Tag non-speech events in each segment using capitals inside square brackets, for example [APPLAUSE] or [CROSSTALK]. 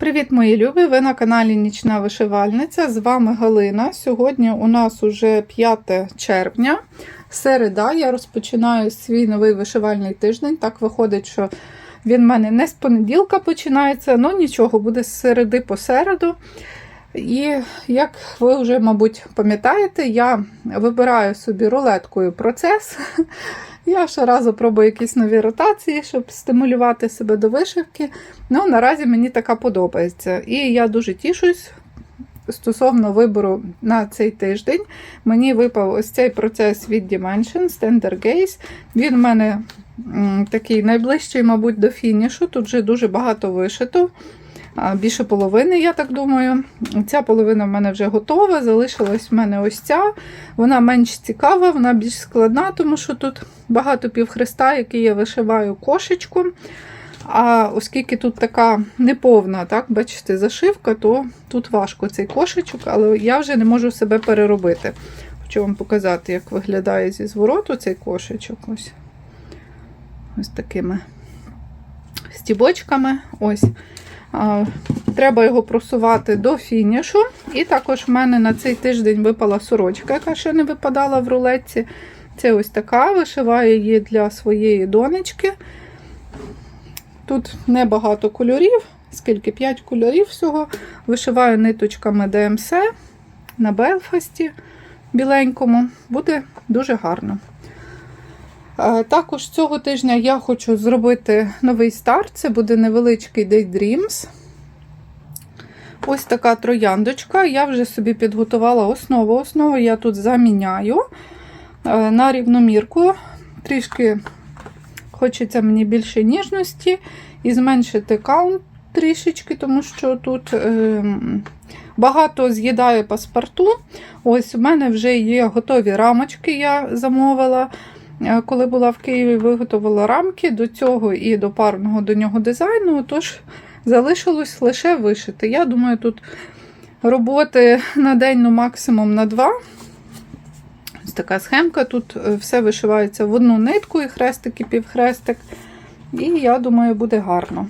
Привіт, мої любі! Ви на каналі Нічна Вишивальниця. З вами Галина. Сьогодні у нас уже 5 червня, середа. Я розпочинаю свій новий вишивальний тиждень. Так виходить, що він в мене не з понеділка починається, але нічого, буде з середи по середу. І як ви вже, мабуть, пам'ятаєте, я вибираю собі рулеткою процес. Я щоразу пробую якісь нові ротації, щоб стимулювати себе до вишивки. Ну, наразі мені така подобається. І я дуже тішусь стосовно вибору на цей тиждень. Мені випав ось цей процес від Dimension Standard Gaze. Він в мене м, такий найближчий, мабуть, до фінішу. Тут вже дуже багато вишито. Більше половини, я так думаю. Ця половина в мене вже готова. Залишилась в мене ось ця. Вона менш цікава, вона більш складна, тому що тут багато півхреста, який я вишиваю кошечку. А оскільки тут така неповна, так, бачите, зашивка, то тут важко цей кошечок, але я вже не можу себе переробити. Хочу вам показати, як виглядає зі звороту цей кошечок. Ось ось такими стібочками. Ось. Треба його просувати до фінішу. І також в мене на цей тиждень випала сорочка, яка ще не випадала в рулетці. Це ось така, вишиваю її для своєї донечки. Тут небагато кольорів, скільки 5 кольорів всього. Вишиваю ниточками ДМС на Белфасті біленькому. Буде дуже гарно. Е, Також цього тижня я хочу зробити новий старт. Це буде невеличкий Daydreams. Ось така трояндочка. Я вже собі підготувала основу. Основу я тут заміняю е, на рівномірку. Трішки хочеться мені більше ніжності і зменшити каунт трішечки, тому що тут е, багато з'їдає паспорту. Ось у мене вже є готові рамочки, я замовила. Е, Коли була в Києві, виготовила рамки до цього і до парного до нього дизайну, тож залишилось лише вишити. Я думаю, тут роботи на день, ну максимум на два. Ось така схемка. Тут е, все вишивається в одну нитку, і хрестик, і півхрестик. І я думаю, буде гарно.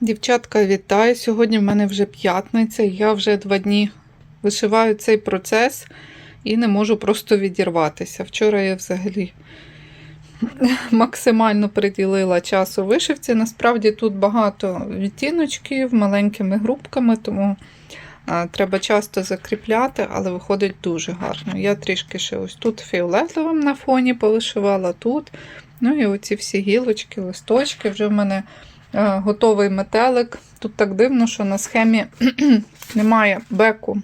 Дівчатка, вітаю! Сьогодні в мене вже п'ятниця. Я вже два дні вишиваю цей процес і не можу просто відірватися. Вчора я взагалі максимально приділила часу вишивці. Насправді тут багато відтіночків маленькими групками, тому треба часто закріпляти, але виходить дуже гарно. Я трішки ще ось тут фіолетовим на фоні повишивала тут. Ну і оці всі гілочки, листочки. Вже в мене готовий метелик. Тут так дивно, що на схемі [CLEARS THROAT] немає беку,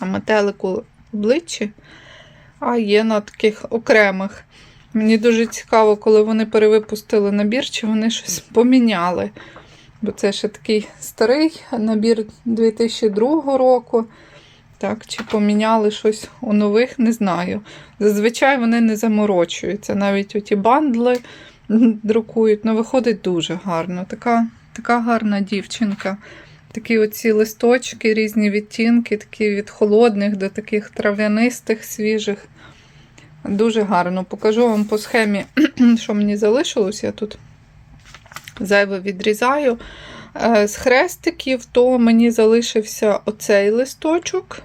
а метелику обличчі, а є на таких окремих. Мені дуже цікаво, коли вони перевипустили набір, чи вони щось [LAUGHS] поміняли. Бо це ще такий старий набір 2002 року. Так, Чи поміняли щось у нових, не знаю. Зазвичай вони не заморочуються. Навіть оті бандли [LAUGHS] друкують. Ну, виходить дуже гарно. Така, така гарна дівчинка. Такі оці листочки, різні відтінки, такі від холодних до таких трав'янистих, свіжих. Дуже гарно. Покажу вам по схемі, [CLEARS THROAT] що мені залишилось. Я тут зайве відрізаю. Е, З хрестиків, то мені залишився оцей листочок.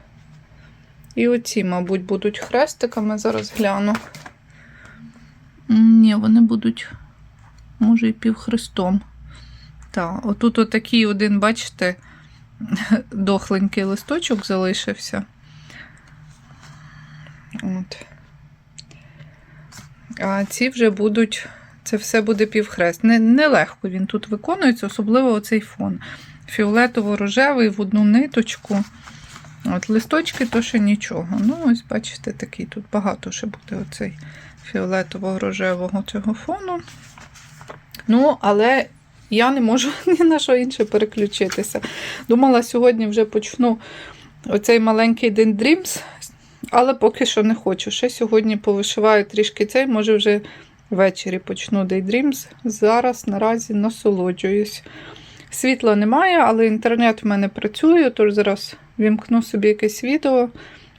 І оці, мабуть, будуть хрестиками. Зараз гляну. Ні, вони будуть, може, і півхрестом. Так, отут отакий один, бачите, [LAUGHS] дохленький листочок залишився. От. А ці вже будуть, це все буде півхрест. Не, Нелегко він тут виконується, особливо оцей фон. Фіолетово-рожевий в одну ниточку. От Листочки то ще нічого. Ну, ось, бачите, такий тут багато ще буде оцей фіолетово-рожевого цього фону. Ну, але я не можу [LAUGHS] ні на що інше переключитися. Думала, сьогодні вже почну оцей маленький Dent Dreams, але поки що не хочу. Ще сьогодні повишиваю трішки цей, може вже ввечері почну Daydreams. Зараз наразі насолоджуюсь. Світла немає, але інтернет в мене працює, тож зараз вімкну собі якесь відео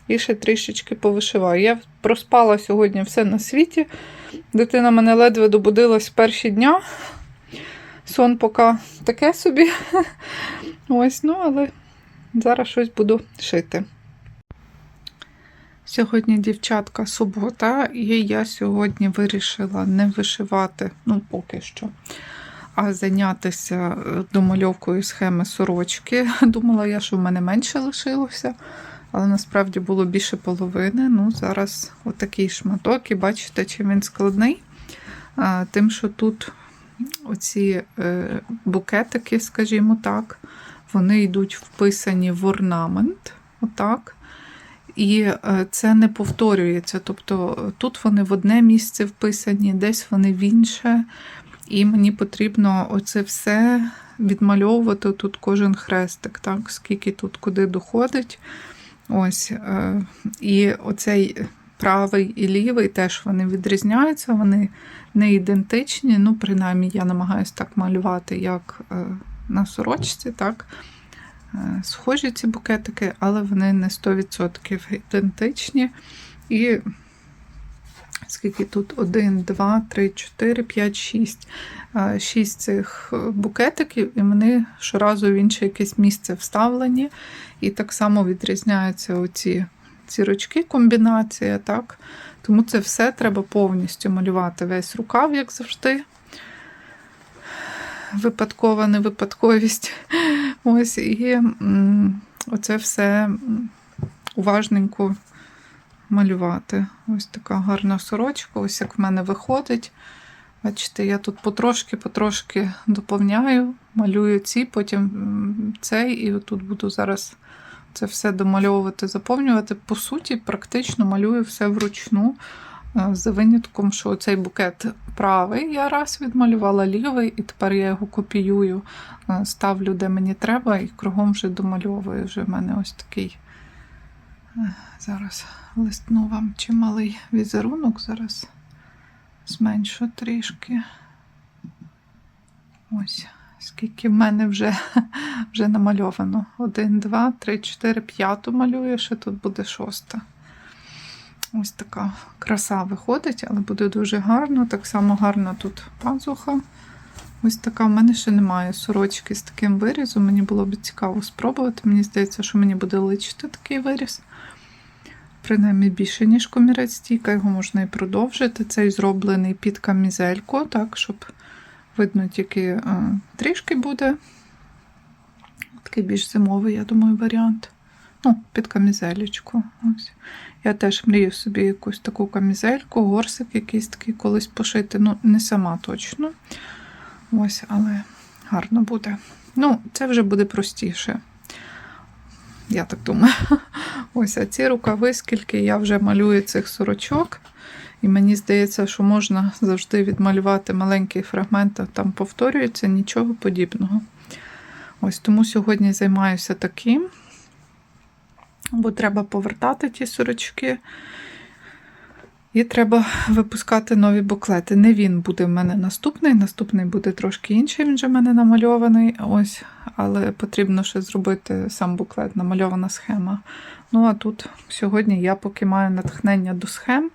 і ще трішечки повишиваю. Я проспала сьогодні все на світі. Дитина мене ледве добудилась в перші дня. Сон поки таке собі. [LAUGHS] Ось, ну, але зараз щось буду шити. Сьогодні, дівчатка, субота, і я сьогодні вирішила не вишивати, ну, поки що, а зайнятися е, домальовкою схеми сорочки. [LAUGHS] Думала я, що в мене менше лишилося, але насправді було більше половини. Ну, зараз отакий шматок, і бачите, чим він складний. Тим, що тут оці е, букетики, скажімо так, вони йдуть вписані в орнамент. Отак. І е, це не повторюється. Тобто е, тут вони в одне місце вписані, десь вони в інше. І мені потрібно оце все відмальовувати тут кожен хрестик, так, скільки тут куди доходить. Ось. І оцей правий і лівий теж вони відрізняються, вони не ідентичні. Ну, принаймні, я намагаюся так малювати, як е, на сорочці, так. Е, Схожі ці букетики, але вони не 100% ідентичні. І скільки тут? 1, 2, 3, 4, 5, 6. 6 цих букетиків, і вони щоразу в інше якесь місце вставлені. І так само відрізняються оці зірочки, комбінація. так? Тому це все треба повністю малювати весь рукав, як завжди. Випадкова невипадковість. [LAUGHS] Ось, і оце все уважненько малювати. Ось така гарна сорочка, ось як в мене виходить. Бачите, я тут потрошки-потрошки доповняю, малюю ці, потім цей, і отут буду зараз це все домальовувати, заповнювати. По суті, практично малюю все вручну. е, За винятком, що цей букет правий я раз відмалювала лівий, і тепер я його копіюю, е, ставлю де мені треба, і кругом вже домальовую. Вже в мене ось такий. е, Зараз листну вам чималий візерунок. Зараз зменшу трішки. Ось, скільки в мене вже, [LAUGHS] вже намальовано. Один, два, три, чотири, п'яту малюю, ще тут буде шоста. Ось така краса виходить, але буде дуже гарно. Так само гарно тут пазуха. Ось така. В мене ще немає сорочки з таким вирізом. Мені було б цікаво спробувати. Мені здається, що мені буде личити такий виріз. Принаймні більше, ніж комірець стійка, його можна і продовжити. Цей зроблений під камізельку, так, щоб видно тільки е, трішки буде. Такий більш зимовий, я думаю, варіант. Ну, під камізелечку. Ось. Я теж мрію собі якусь таку камізельку, горсик якийсь такий колись пошити. Ну, не сама точно. Ось, але гарно буде. Ну, це вже буде простіше. Я так думаю. [LAUGHS] Ось, а ці рукави, скільки я вже малюю цих сорочок, і мені здається, що можна завжди відмалювати маленький фрагмент, а там повторюється нічого подібного. Ось тому сьогодні займаюся таким, бо треба повертати ті сорочки. І треба випускати нові буклети. Не він буде в мене наступний, наступний буде трошки інший, він же в мене намальований. Ось, але потрібно ще зробити сам буклет, намальована схема. Ну, а тут сьогодні я поки маю натхнення до схем.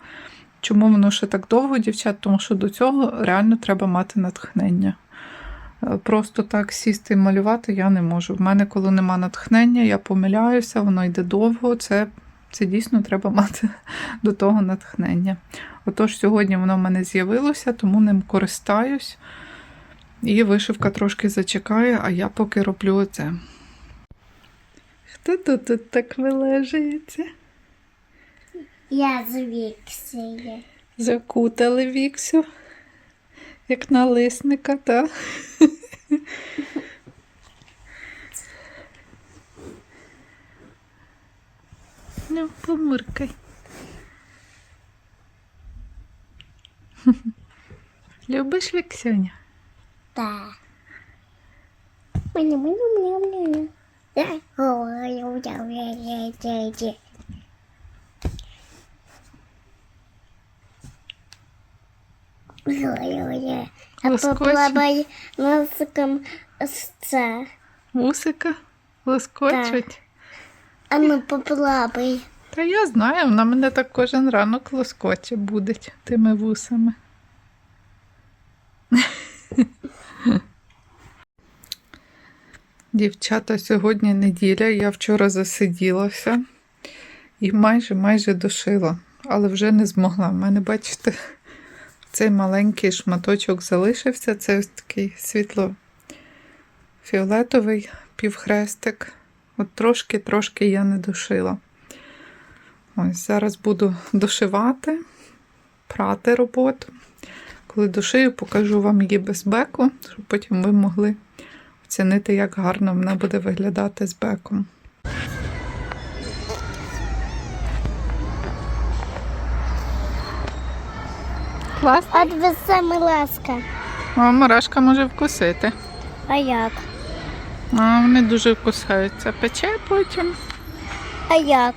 Чому воно ще так довго, дівчат? Тому що до цього реально треба мати натхнення. Е, Просто так сісти і малювати я не можу. В мене, коли нема натхнення, я помиляюся, воно йде довго. Це, це дійсно треба мати [LAUGHS] до того натхнення. Отож, сьогодні воно в мене з'явилося, тому ним користаюсь. І вишивка трошки зачекає, а я поки роблю оце. Хто тут так вилежується? Я звікся. Закутали віксю, як налисника, так? Ну, помуркай. Любиш віксюня? Так. Мені, мені, мені, мені. Я говорю, я, я, я, я, я. Ой-ой-ой. А поплавай носиком це. Вусика лоскочуть. А ну поплавай. Та я знаю, вона мене так кожен ранок лоскоче будить тими вусами. [LAUGHS] Дівчата, сьогодні неділя, я вчора засиділася і майже майже дошила, але вже не змогла. У мене, бачите, цей маленький шматочок залишився. Це ось такий світло-фіолетовий півхрестик. От трошки-трошки я не дошила. Ось зараз буду дошивати, прати роботу. Коли дошию, покажу вам її без беку, щоб потім ви могли оцінити, як гарно вона буде виглядати з беком. Класно. От ви саме ласка. А мурашка може вкусити. А як? А вони дуже вкусаються. Пече потім. А як?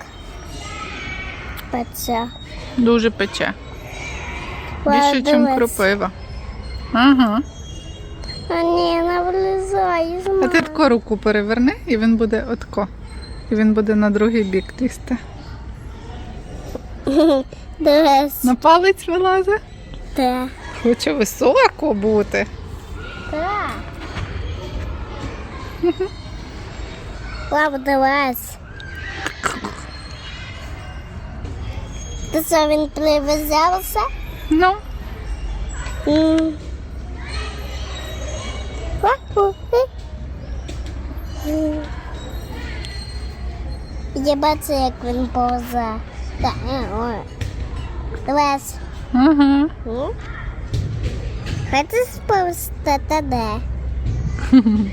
Пеця. Дуже пече. Більше, ніж кропива. Ага. А ні, не влізай. А ти тако руку переверни, і він буде отко. І він буде на другий бік. [LAUGHS] Дивись. На палець вилазить. Те. Хоче високо бути. Так. Лапа, дивись. Ти що, він привезявся? Ну, М. Я бачу, як він повзе. Так, е, ой. Дивись. Ага. М? Хочеш повзти туди? [LAUGHS]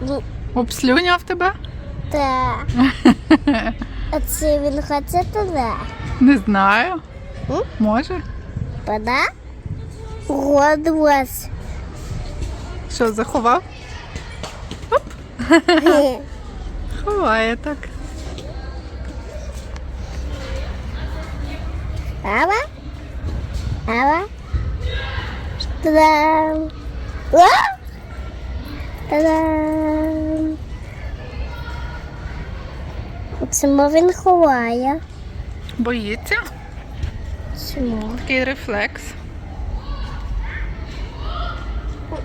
Ну, Обслюняв тебе? Так. [LAUGHS] А чи він хоче туди? Не знаю. М? Може. Пода? Годилась. Що, заховав? [LAUGHS] Ховає так. Ава? Ава? Та-дам! Та-дам! Чому він ховає? Боїться? Чому? Такий рефлекс.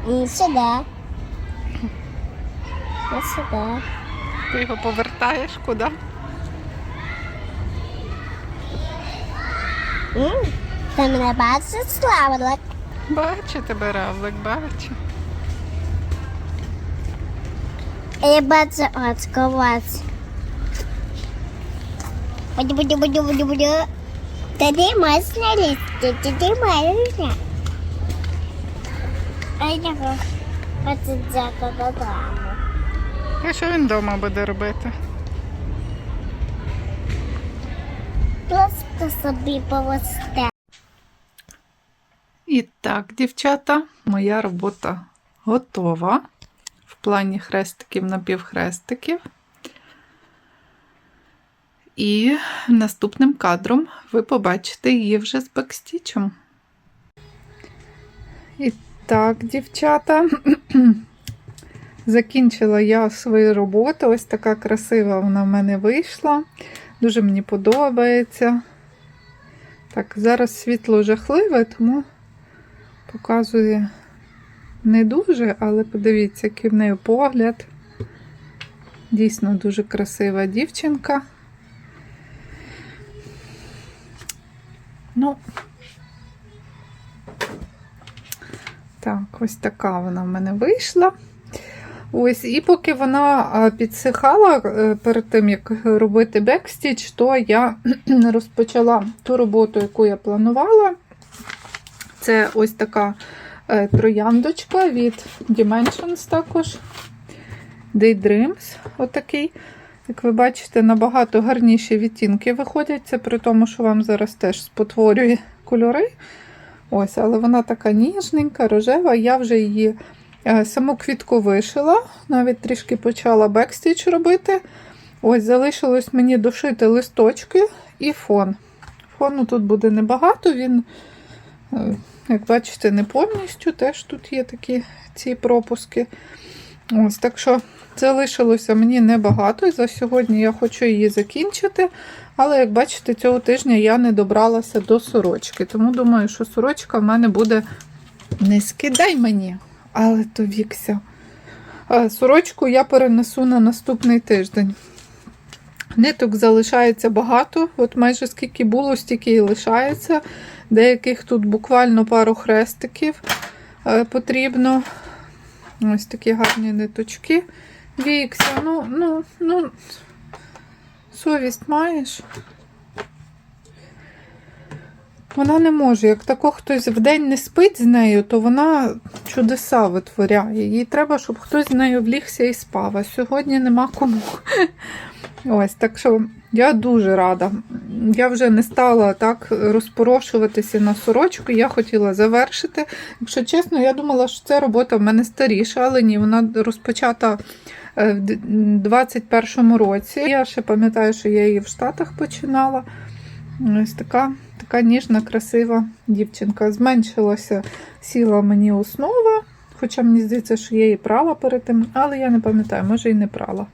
М, Сюди. Ось сюди. Ти його повертаєш куди? М, Ти мене бачиш, Славик? Бачу тебе, равлик, бачу. Я бачу очко вас. Буду, буду, буду, буду, буду. Тоді можна лізти, тоді можна. А я хочу взяти додому. І що він вдома буде робити? Просто собі повести. І так, дівчата, моя робота готова в плані хрестиків напівхрестиків. І наступним кадром ви побачите її вже з бекстічем. І так, дівчата, [CLEARS THROAT] закінчила я свою роботу. Ось така красива вона в мене вийшла. Дуже мені подобається. Так, зараз світло жахливе, тому показує не дуже, але подивіться, який в неї погляд. Дійсно дуже красива дівчинка. Ну, так, ось така вона в мене вийшла. Ось, і поки вона підсихала е, перед тим, як робити бекстіч, то я [CLEARS THROAT] розпочала ту роботу, яку я планувала. Це ось така е, трояндочка від Dimensions також. Daydreams. Отакий. Як ви бачите, набагато гарніші відтінки виходять. Це при тому, що вам зараз теж спотворює кольори. Ось, але вона така ніжненька, рожева. Я вже її е, саму квітку вишила, навіть трішки почала бекстіч робити. Ось, залишилось мені дошити листочки і фон. Фону тут буде небагато, він, як бачите, не повністю. Теж тут є такі ці пропуски. Ось, так що залишилося мені небагато, за сьогодні я хочу її закінчити. Але, як бачите, цього тижня я не добралася до сорочки. Тому думаю, що сорочка в мене буде не скидай мені, але то вікся. Е, Сорочку я перенесу на наступний тиждень. Ниток залишається багато, от майже скільки було, стільки і лишається. Деяких тут буквально пару хрестиків е, потрібно. Ось такі гарні ниточки. Вікся, ну, ну, ну, совість маєш. Вона не може. Як тако хтось вдень не спить з нею, то вона чудеса витворяє. Їй треба, щоб хтось з нею влігся і спав. А сьогодні нема кому. Ось, так що я дуже рада. Я вже не стала так розпорошуватися на сорочку. Я хотіла завершити. Якщо чесно, я думала, що ця робота в мене старіша, але ні, вона розпочата е, в 21-му році. Я ще пам'ятаю, що я її в Штатах починала. Ось така, така ніжна, красива дівчинка. Зменшилася, сіла мені основа, хоча мені здається, що я її прала перед тим, але я не пам'ятаю, може і не прала.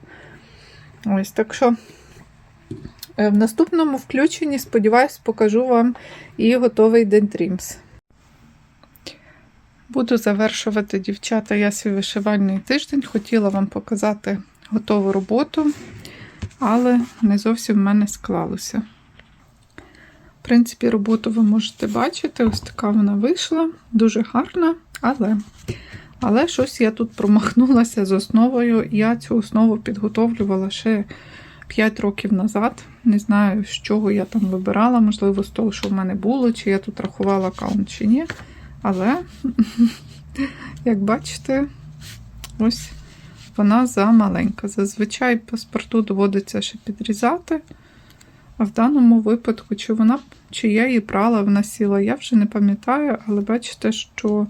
Ось так що е, в наступному включенні, сподіваюсь, покажу вам і готовий дентрімс. Буду завершувати, дівчата, я свій вишивальний тиждень. Хотіла вам показати готову роботу, але не зовсім в мене склалося. В принципі, роботу ви можете бачити, ось така вона вийшла, дуже гарна, але але щось я тут промахнулася з основою. Я цю основу підготовлювала ще 5 років назад. Не знаю, з чого я там вибирала, можливо, з того, що в мене було, чи я тут рахувала аккаунт, чи ні. Але, [LAUGHS] як бачите, ось вона замаленька. Зазвичай паспорту доводиться ще підрізати. А в даному випадку, чи вона, чи я її прала, вона сіла, я вже не пам'ятаю, але бачите, що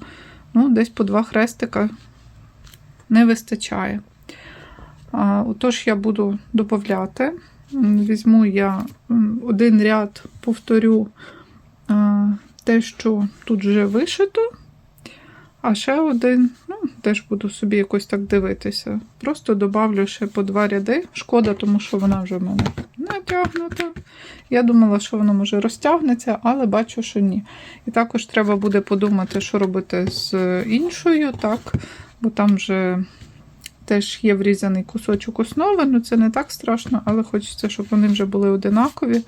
ну, десь по два хрестика не вистачає. Отож, я буду додати. Візьму я один ряд, повторю те, що тут вже вишито. А ще один, ну, теж буду собі якось так дивитися. Просто добавлю ще по два ряди. Шкода, тому що вона вже в мене натягнута. Я думала, що воно може розтягнеться, але бачу, що ні. І також треба буде подумати, що робити з іншою, так, бо там вже теж є врізаний кусочок основи, ну це не так страшно, але хочеться, щоб вони вже були одинакові,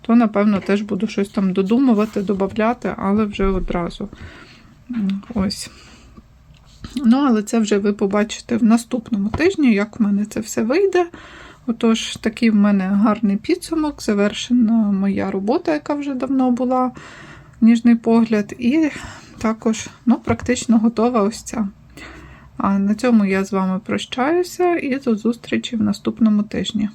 то, напевно, теж буду щось там додумувати, додати, але вже одразу. Ось. Ну, але це вже ви побачите в наступному тижні, як в мене це все вийде. Отож, такий в мене гарний підсумок, завершена моя робота, яка вже давно була, ніжний погляд, і також ну, практично готова ось ця. А на цьому я з вами прощаюся і до зустрічі в наступному тижні.